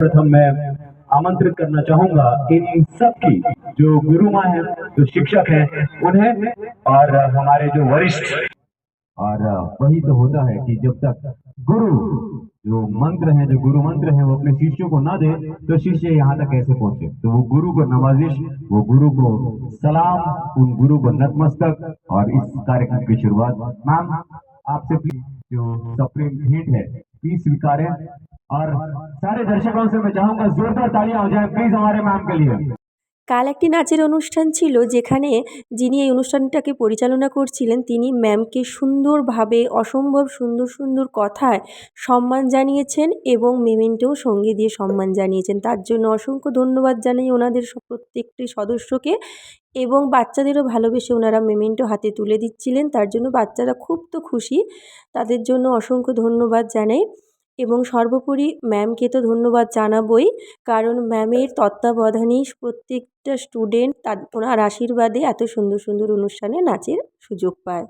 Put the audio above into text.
प्रथम मैं आमंत्रित करना चाहूँगा इन सब की जो गुरु माँ हैं, जो शिक्षक हैं, उन्हें और हमारे जो वरिष्ठ और वही तो होता है कि जब तक गुरु जो मंत्र हैं, जो गुरु मंत्र हैं, वो अपने शिष्यों को ना दे तो शिष्य यहाँ तक कैसे पहुँचे? तो वो गुरु को नवाजिश वो गुरु को सलाम, उन गुरु को नतमस्तक। और इस कार्यक्रम की शुरुआत, मैम, आपसे जो सप्रेम भेंट है, प्लीज़ स्वीकारें। और सारे दर्शकों से मैं चाहूंगा जोरदार तालियां हो जाए प्लीज हमारे मैम के लिए কাল একটি নাচের অনুষ্ঠান ছিল যেখানে যিনি এই অনুষ্ঠানটাকে পরিচালনা করছিলেন তিনি ম্যামকে সুন্দরভাবে অসম্ভব সুন্দর সুন্দর কথায় সম্মান জানিয়েছেন এবং মেমেন্টোও সঙ্গে দিয়ে সম্মান জানিয়েছেন তার জন্য অসংখ্য ধন্যবাদ জানাই ওনাদের স- প্রত্যেকটি সদস্যকে এবং বাচ্চাদেরও ভালোবেসে ওনারা মেমেন্টো হাতে তুলে দিচ্ছিলেন তার জন্য বাচ্চারা খুব তো খুশি তাদের জন্য অসংখ্য ধন্যবাদ জানাই এবং সর্বোপরি ম্যামকে তো ধন্যবাদ জানাবই, কারণ ম্যামের তত্ত্বাবধানেই প্রত্যেকটা স্টুডেন্ট তার ওনার আশীর্বাদে এত সুন্দর সুন্দর অনুষ্ঠানে নাচের সুযোগ পায়।